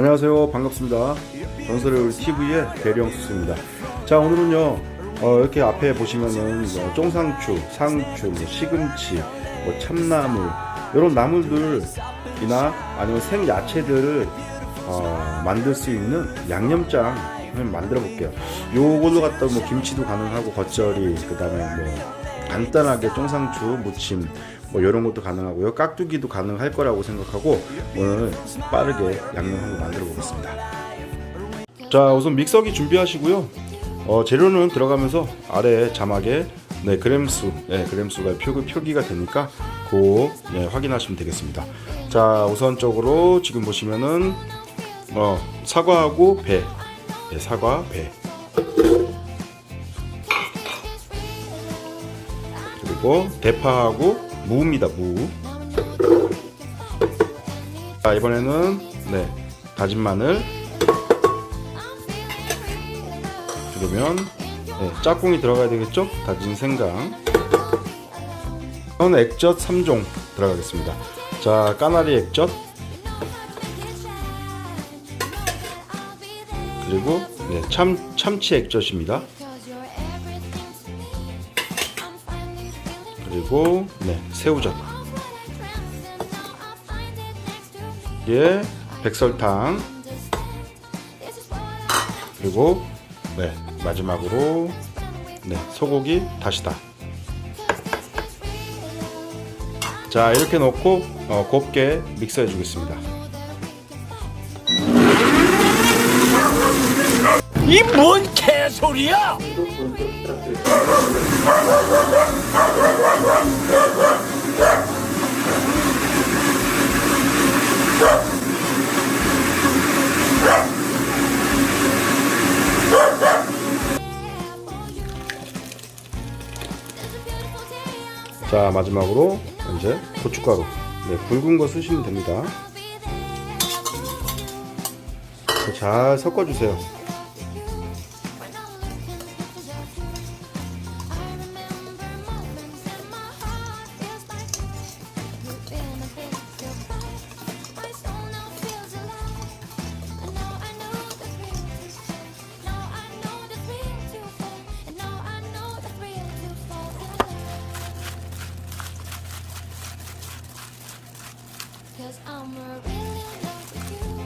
안녕하세요. 반갑습니다. 전설의 TV의 대령수입니다. 자, 오늘은요, 어, 이렇게 앞에 보시면은 뭐 쫑상추, 상추, 뭐 시금치, 뭐 참나물, 이런 나물들이나 아니면 생야채들을 어, 만들 수 있는 양념장을 만들어 볼게요. 요걸로 갖다 뭐 김치도 가능하고 겉절이, 그 다음에 뭐 간단하게 쫑상추 무침 뭐 이런 것도 가능하고요. 깍두기도 가능할 거라고 생각하고 오늘 빠르게 양념 한번 만들어 보겠습니다. 자, 우선 믹서기 준비하시고요. 어, 재료는 들어가면서 아래 자막에 네, 그램수, 네, 그램수가 표, 표기가 되니까 그 네, 확인하시면 되겠습니다. 자, 우선적으로 지금 보시면은 어, 사과하고 배, 네, 사과, 배. 그리고 대파하고 무입니다. 무. 자 이번에는 네 다진 마늘. 그러면 네, 짝꿍이 들어가야 되겠죠? 다진 생강. 저는 액젓 3종 들어가겠습니다. 자 까나리 액젓. 그리고 네, 참 참치 액젓입니다. 그리고 네. 새우젓. 예 백설탕. 그리고 네 마지막으로 네 소고기 다시다. 자 이렇게 넣고 어, 곱게 믹서해 주겠습니다 이 뭔 개소리야! 자 마지막으로 이제 고춧가루. 네, 굵은 거 쓰시면 됩니다. 잘 섞어주세요 Cause I'm a really in love with you